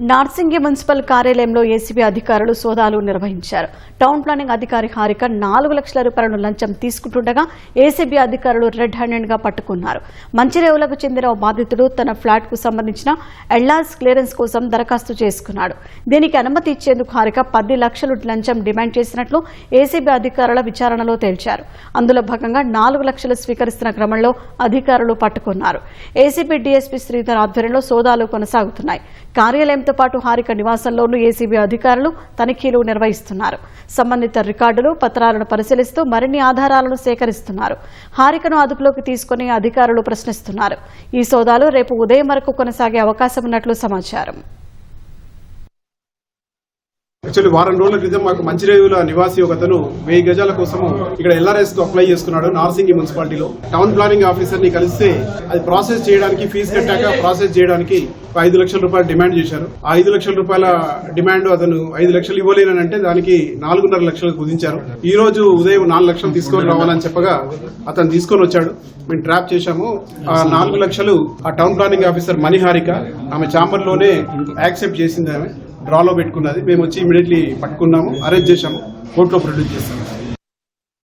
Narsingi municipal కార్యాలయంలో ACB అధికారులు సోదాలు నిర్వహించారు. టౌన్ ప్లానింగ్ అధికారి హారిక నాలుగు లక్షల రూపాయలను లంచం తీసుకుంటుండగా ఏసీబీ అధికారులు రెడ్ హ్యాండెడ్గా పట్టుకున్నారు. మంచిరేవులకు చెందిన ఓ బాధితుడు తన ఫ్లాట్కు సంబంధించిన ఎల్లాస్ క్లియరెన్స్ కోసం దరఖాస్తు చేసుకున్నాడు. దీనికి అనుమతి ఇచ్చేందుకు హారిక పది లక్షలు లంచం డిమాండ్ చేసినట్లు ఏసీబీ అధికారుల విచారణలో తేల్చారు. అందులో భాగంగా నాలుగు లక్షలు స్వీకరిస్తున్న క్రమంలో అధికారులు పట్టుకున్నారు. ఏసీబీ డీఎస్పీ శ్రీధర్ ఆధ్వర్యంలో సోదాలు కొనసాగుతున్నాయి. కార్యాలయం కార్యాలయంతో పాటు హారిక నివాసంలోనూ ఏసీబీ అధికారులు తనిఖీలు నిర్వహిస్తున్నారు. సంబంధిత రికార్డులు పత్రాలను పరిశీలిస్తూ మరిన్ని ఆధారాలను సేకరిస్తున్నారు. హారికను అదుపులోకి తీసుకుని అధికారులు ప్రశ్నిస్తున్నారు. ఈ సోదాలు రేపు ఉదయం వరకు కొనసాగే అవకాశం ఉన్నట్లు సమాచారం. యాక్చువల్లీ వారం రోజుల క్రితం మాకు మంచిరేవుల నివాసి ఒకతను వెయ్యి గజాల కోసము ఇక్కడ ఎల్ఆర్ఎస్కు అప్లై చేసుకున్నాడు నార్సింగి మున్సిపాలిటీలో. టౌన్ ప్లానింగ్ ఆఫీసర్ని కలిస్తే అది ప్రాసెస్ చేయడానికి ఫీజు కట్టాక ప్రాసెస్ చేయడానికి ఒక ఐదు లక్షల రూపాయలు డిమాండ్ చేశారు. ఆ ఐదు లక్షల రూపాయల డిమాండ్ అతను ఐదు లక్షలు ఇవ్వలేనంటే దానికి నాలుగున్నర లక్షలు కుదించారు. ఈ రోజు ఉదయం నాలుగు లక్షలు తీసుకొని రావాలని చెప్పగా అతను తీసుకొని వచ్చాడు. మేము ట్రాప్ చేశాము. ఆ నాలుగు లక్షలు ఆ టౌన్ ప్లానింగ్ ఆఫీసర్ మణిహారిక ఆమె చాంబర్లోనే యాక్సెప్ట్ చేసింది ఆమె. డ్రాలో పెట్టుకున్నది. మేము వచ్చి ఇమీడియట్లీ పట్టుకున్నాము అరెస్ట్ చేశాము కోర్టులో ప్రొడ్యూస్ చేస్తాము